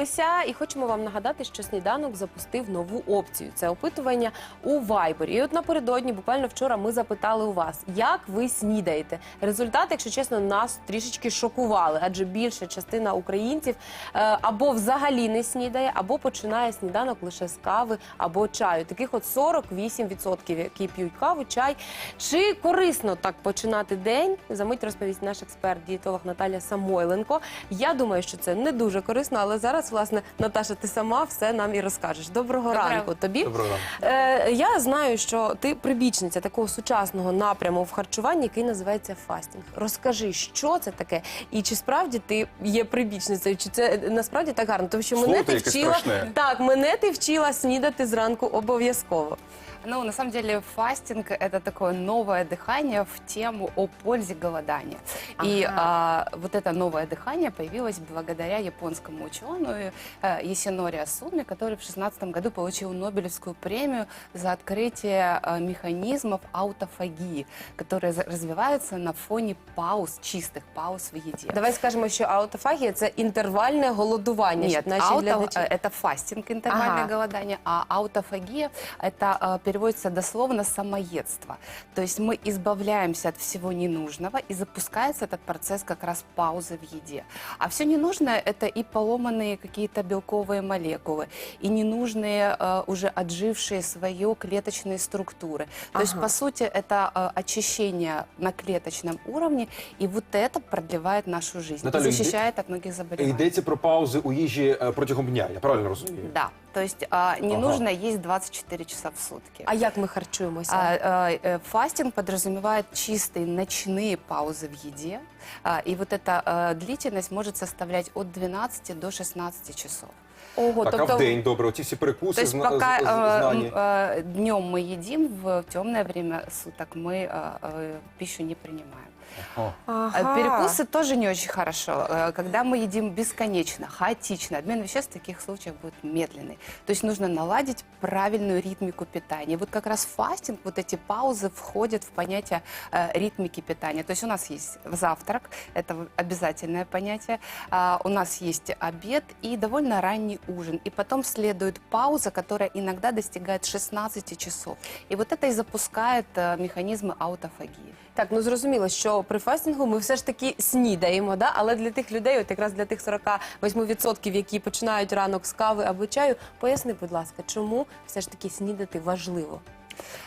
Повернулися і хочемо вам нагадати, що сніданок запустив нову опцію. Це опитування у Viber. І от напередодні, буквально вчора, ми запитали у вас, як ви снідаєте. Результати, якщо чесно, нас трішечки шокували, адже більша частина українців е, або взагалі не снідає, або починає сніданок лише з кави або чаю. Таких от 48%, які п'ють каву, чай. Чи корисно так починати день? Замить розповість наш експерт, дієтолог Наталя Самойленко. Я думаю, що це не дуже корисно, але зараз, власне, Наташа, ти сама все нам і розкажеш. Доброго Добре. ранку тобі. Доброго ранку. Е, я знаю, що ти прибічниця такого сучасного напряму в харчуванні, який називається фастінг. Розкажи, що це таке, і чи справді ти є прибічницею, чи це е, насправді так гарно? Тому що мене ти вчила страшне. так, мене ти вчила снідати зранку обов'язково. Ну, на самом деле, фастинг – это такое новое дыхание в тему о пользе голодания. И а, вот это новое дыхание появилось благодаря японскому ученому э, Ясинори Асуми, который в 2016 году получил Нобелевскую премию за открытие э, механизмов аутофагии, которые за- развиваются на фоне пауз, чистых пауз в еде. Давай скажемо, що аутофагія це інтервальне голодування. Нет, щоб наші ауто- глядачі... э, это фастинг, интервальное Ага. голодание, а аутофагия это э, переводится дословно самоедство. То есть мы избавляемся от всего ненужного и запускается этот процесс как раз паузы в еде. А все ненужное это и поломанные какие-то белковые молекулы, и ненужные э, уже отжившие свое клеточные структуры. То есть Ага. по сути это э, очищение на клеточном уровне, и вот это продлевает нашу жизнь, Наталья, и защищает от многих заболеваний. Йдеться про паузи у їжі е, протягом дня, я правильно розумію? Да, то есть а, не Ага. нужно есть 24 часа в сутки. А як ми харчуємося? А, а, э, фастинг подразумевает чистые ночные паузы в еде, а, и вот эта а, длительность может составлять от 12 до 16 часов. Ого, Так, а в день добре, оці всі перекуси, То есть зна- пока з- з- э, знані. м, э, днем мы едим, в темное время суток мы э, э, пищу не принимаем. Ага. А Перекусы тоже не очень хорошо. Э, Когда мы едим бесконечно, хаотично, обмен веществ в таких случаях будет медленный. То есть нужно наладить правильную ритмику питания. Вот как раз фастинг, вот эти паузы входят в понятие э, ритмики питания. То есть у нас есть завтрак, это обязательное понятие. А, У нас есть обед и довольно ранний ужин. И потом следует пауза, которая иногда достигает 16 часов. И вот это и запускает э, механизмы аутофагии. Так, ну зрозуміло, що при фастінгу ми все ж таки снідаємо, да? але для тих людей, от якраз для тих 48%, які починають ранок з кави або чаю, поясни, будь ласка, чому все ж таки снідати важливо?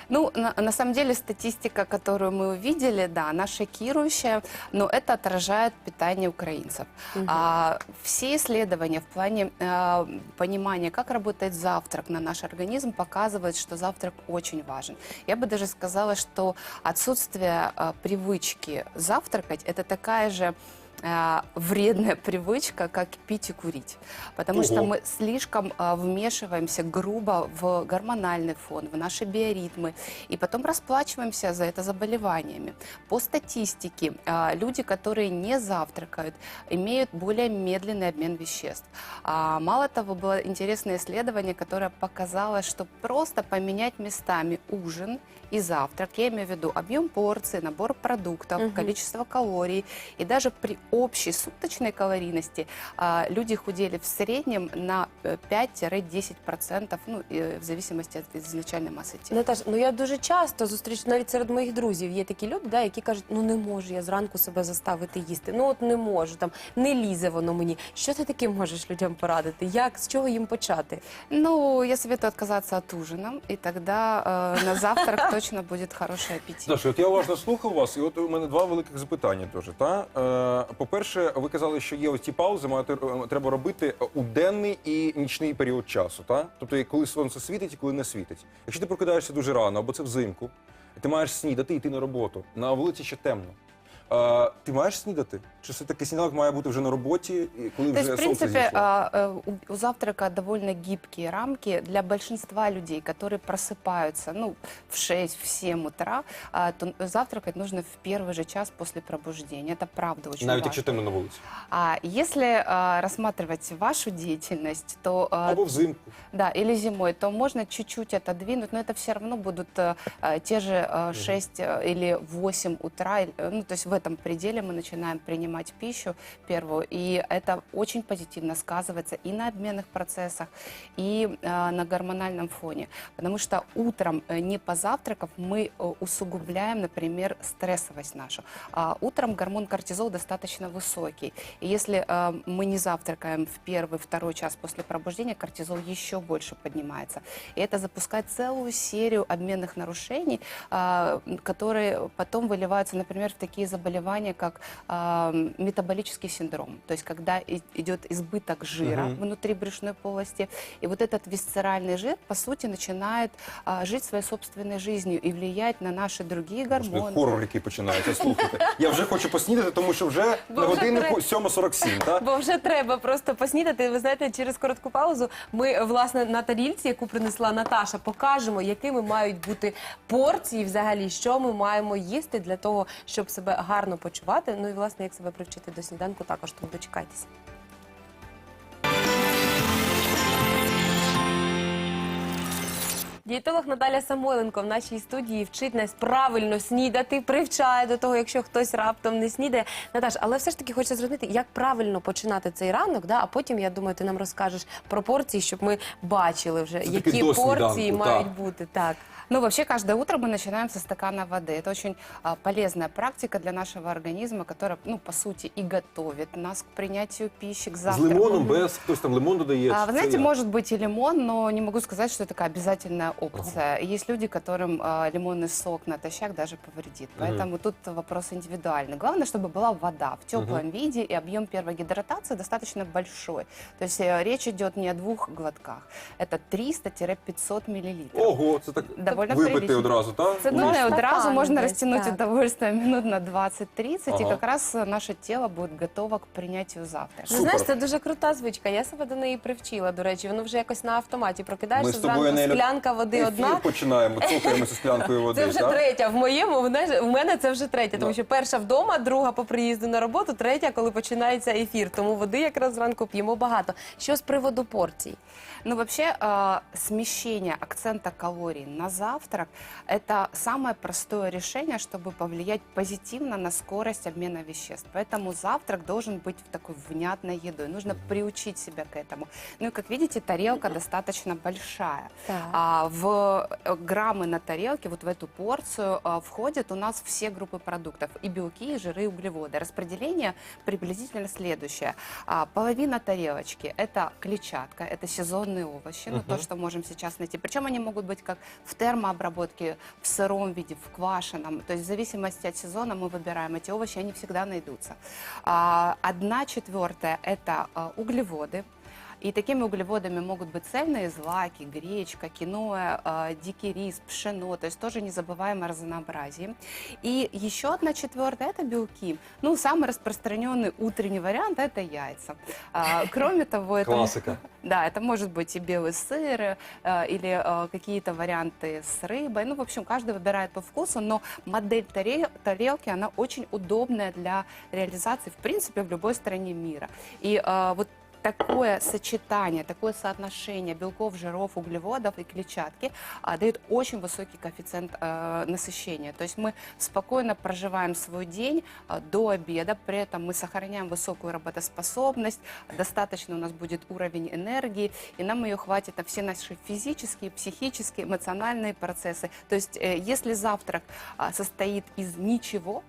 Ну, на, на самом деле, статистика, которую мы увидели, да, она шокирующая, но это отражает питание украинцев. А, все исследования в плане э, понимания, как работает завтрак на наш организм, показывают, что завтрак очень важен. Я бы даже сказала, что отсутствие э, привычки завтракать – это такая же э, вредная привычка, как пить и курить. Потому что Ого. мы слишком э, вмешиваемся грубо в гормональный фон, в наши биоритмы, и потом расплачиваемся за это заболеваниями. По статистике, э, люди, которые не завтракают, имеют более медленный обмен веществ. А, мало того, было интересное исследование, которое показало, что просто поменять местами ужин и завтрак, я имею в виду объем порции, набор продуктов, Мгм. количество калорий, и даже при общей суточной калорийности а, люди худели в среднем на э, 5-10%, ну, и в зависимости от изначальной массы тела. Наташ, ну я дуже часто зустрічаю, навіть серед моїх друзів є такі люди, да, які кажуть, ну не можу я зранку себе заставити їсти. Ну от не можу, там не лізе воно мені. Що ти таким можеш людям порадити? Як з чого їм почати? Ну, я советую отказаться от ужина, и тогда э, на завтрак точно будет хороший аппетит. Саша, от я уважно слухав вас, і от у мене два великих запитання теж. Та? Е, по-перше, ви казали, що є ось ці паузи, мати- е, треба робити у денний і нічний період часу. Та? Тобто, коли сонце світить і коли не світить. Якщо ти прокидаєшся дуже рано, або це взимку, ти маєш снідати йти на роботу, на вулиці ще темно. Е, ти маєш снідати? Чи все таки сніданок має бути вже на роботі, і коли То вже есть, в сонце принципе, зійшло? а, э, у- у завтрака довольно гибкие рамки для большинства людей, которые просыпаются ну, в 6-7 утра, а, то завтракать нужно в первый же час после пробуждения. Это правда очень Навіть важно. якщо темно на вулиці. А если а, рассматривать вашу деятельность, то а, Або взимку. да, или зимой, то можно чуть-чуть отодвинуть, но это все равно будут э, э, те же э, 6 э, или 8 утра. или, э, Ну, то есть в этом пределе мы начинаем принимать пищу первую, и это очень позитивно сказывается и на обменных процессах, и э, на гормональном фоне. Потому что утром, э, не позавтракав, мы э, усугубляем, например, стрессовость нашу. А утром гормон кортизол достаточно высокий. И если э, мы не завтракаем в первый, второй час после пробуждения, кортизол еще больше поднимается. И это запускает целую серию обменных нарушений, а, которые потом выливаются, например, в такие заболевания, как а, метаболический синдром. То есть когда и- идет избыток жира Мгм. внутри брюшной полости, и вот этот висцеральный жир, по сути, начинает а, жить своей собственной жизнью и влиять на наши другие Господи, гормоны. хорор, який починається. Слухайте. Я вже хочу поснідати, тому що вже Бо на вже годиннику три- 7.47, так? Бо вже треба просто поснідати. Ви знаєте, через коротку паузу ми власне на тарілці, яку принесла Наташа, покажемо, якими мають бути порції, взагалі, що ми маємо їсти для того, щоб себе гарно почувати. Ну і власне, як себе привчити до сніданку, також тому дочекайтеся. Дієтолог Наталя Самойленко в нашій студії вчить нас правильно снідати, привчає до того, якщо хтось раптом не снідає. Наташ, але все ж таки хочеться зрозуміти, як правильно починати цей ранок, да? а потім, я думаю, ти нам розкажеш пропорції, щоб ми бачили вже, Це таки які до порції сніданку, мають так. бути. Так. Ну, вообще, каждое утро мы начинаем со стакана воды. Это очень а, полезная практика для нашего организма, которая, ну, по сути, и готовит нас к принятию пищи, к З завтраку. лимоном, без хтось там лимон додає. А, чи Вы це знаете, як? может быть и лимон, но не могу сказать, что это такая обязательная опция. Есть люди, которым а, лимонный сок натощак даже повредит. Поэтому тут вопрос индивидуальный. Главное, чтобы была вода в теплом виде, и объем первой гидратации достаточно большой. То есть э, речь идет не о двух глотках. Это 300-500 миллилитров. Ого, це так Довольно випити прилично. одразу, так? Це Ну, ну, стакан одразу можно десь, растянуть так. удовольствие минут на 20-30, и Ага. как раз наше тело будет готово к принятию завтрака. Ну, Супер. знаєш, це дуже крута звичка. Я себе до неї привчила. До речі, воно вже якось на автоматі прокидаєшся з тобою, зранку, Неля, склянка води Ефір одна. починаємо, цокаємося склянкою води. Це вже так? третя в моєму. знаєш, В мене це вже третя, тому Да. що перша вдома, друга по приїзду на роботу, третя, коли починається ефір. Тому води якраз зранку п'ємо багато. Що з приводу порцій? Ну, вообще, э, смещение акцента калорий на завтрак – это самое простое решение, чтобы повлиять позитивно на скорость обмена веществ. Поэтому завтрак должен быть такой внятной едой. Нужно приучить себя к этому. Ну и, как видите, тарелка достаточно большая. Так. А в э, граммы на тарелке, вот в эту порцию, э, входят у нас все группы продуктов. И белки, и жиры, и углеводы. Распределение приблизительно следующее. А, Половина тарелочки – это клетчатка, это сезонные овощи, ну, то, что можем сейчас найти. Причем они могут быть как в термообработке, в сыром виде, в квашеном. То есть в зависимости от сезона мы выбираем эти овощи, они всегда найдутся. А, Одна четвертая – это а, углеводы. И такими углеводами могут быть цельные злаки, гречка, киноа, э, дикий рис, пшено, то есть тоже не забываем о разнообразии. И еще одна четвертая – это белки. Ну, самый распространенный утренний вариант – это яйца. А, Кроме того, это... Классика. Да, это может быть и белый сыр, э, или э, какие-то варианты с рыбой. Ну, в общем, каждый выбирает по вкусу, но модель таре- тарелки, она очень удобная для реализации, в принципе, в любой стране мира. И э, вот такое сочетание, такое соотношение белков, жиров, углеводов и клетчатки а, дает очень высокий коэффициент э, насыщения. То есть мы спокойно проживаем свой день а, до обеда, при этом мы сохраняем высокую работоспособность, достаточно у нас будет уровень энергии, и нам ее хватит на все наши физические, психические, эмоциональные процессы. То есть э, если завтрак а, состоит из ничего,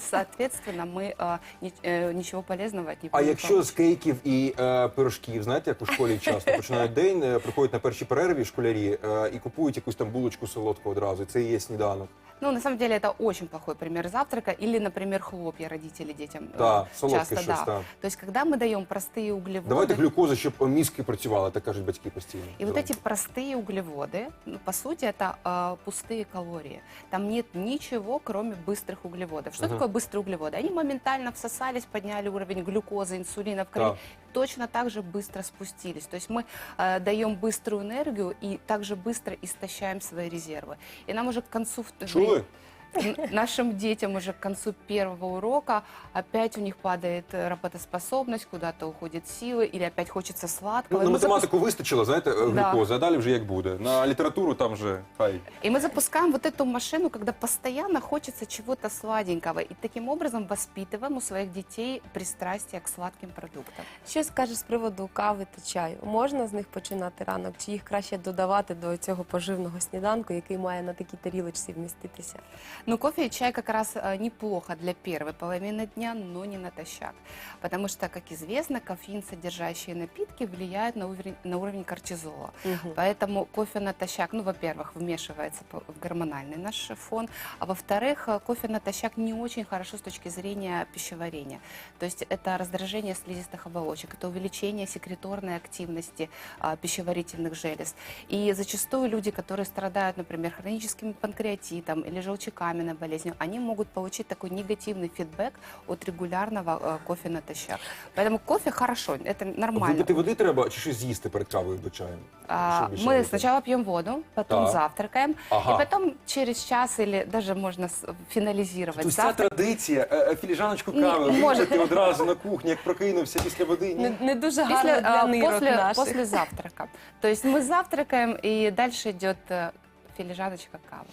соответственно, мы а, ни- э, ничего полезного от него А не якщо получим. з кейків і е, пирожків, знаєте, як у школі часто починають день, е, приходять на перші перерві школярі е, і купують якусь там булочку солодку одразу. і Це і є сніданок. Ну, на самом деле, это очень плохой пример завтрака. Или, например, хлопья родители детям э, Да, солодке часто, щось, да. так. То есть, когда мы даем простые углеводы... Давайте глюкозу, щоб мізки працювали, так кажуть батьки постійно. И вот Зранку. эти простые углеводы, ну, по сути, это э, пустые калории. Там нет ничего, кроме быстрых углеводов. Что Ага. такое быстрые углеводы? Они моментально всосались, подняли уровень глюкозы, инсулина в крови, Так. точно так же быстро спустились. То есть мы э, даем быструю энергию и также быстро истощаем свои резервы. И нам уже к концу... в- Чули? Н- Нашим детям уже к концу первого урока опять у них падает э, работоспособность, куда-то уходят силы, или опять хочется сладкого. Ну, И на мы запускаем- математику вистачило, знаєте, е, Да. глюкози, а далі вже як буде. На літературу там вже хай. И мы запускаем вот эту машину, когда постоянно хочется чего-то сладенького. И таким образом воспитываем у своих детей пристрастие к сладким продуктам. Що скажеш з приводу кави та чаю? Можна з них починати ранок? Чи їх краще додавати до цього поживного сніданку, який має на такій тарілочці вміститися? Но кофе и чай как раз э, неплохо для первой половины дня, но не натощак. Потому что, как известно, кофеин, содержащие напитки, влияют на уровень, на уровень кортизола. Поэтому кофе натощак, ну, во-первых, вмешивается в гормональный наш фон, а во-вторых, э, кофе натощак не очень хорошо с точки зрения пищеварения. То есть это раздражение слизистых оболочек, это увеличение секреторной активности а, пищеварительных желез. И зачастую люди, которые страдают, например, хроническим панкреатитом или желчекаменной болезнью, они могут получить такой негативный фидбэк от регулярного э, кофе натощак. Поэтому кофе хорошо, это нормально. Випити води треба чи щось з'їсти перед кавою до чаю? А, Щоб більше мы не сначала пьем воду, потом Так. завтракаем, Ага. и потом через час или даже можно с- финализировать Тобто ця завтрак. традиція, е, е, філіжаночку Ні, кави, може. випити одразу на кухні, як прокинувся після води. Ні? Не, не дуже После, гарно для а, нирок после, наших. после завтрака. То есть мы завтракаем, и дальше идет э, филижаночка кавы.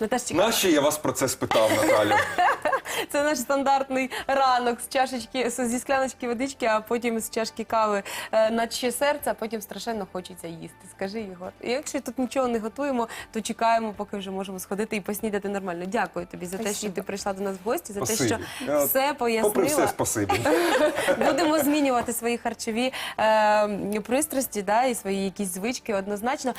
Наташчик, Нащо я вас про це спитав, Наталю? це наш стандартний ранок з чашечки з- зі скляночки водички, а потім з чашки кави е, наче серце, а потім страшенно хочеться їсти. Скажи, Ігор. І Якщо тут нічого не готуємо, то чекаємо, поки вже можемо сходити і поснідати нормально. Дякую тобі за те, що Спасибо. ти прийшла до нас в гості, за те, Спасибі. що Я все Попри все, спасибі. Будемо змінювати свої харчові е, пристрасті да, і свої якісь звички однозначно.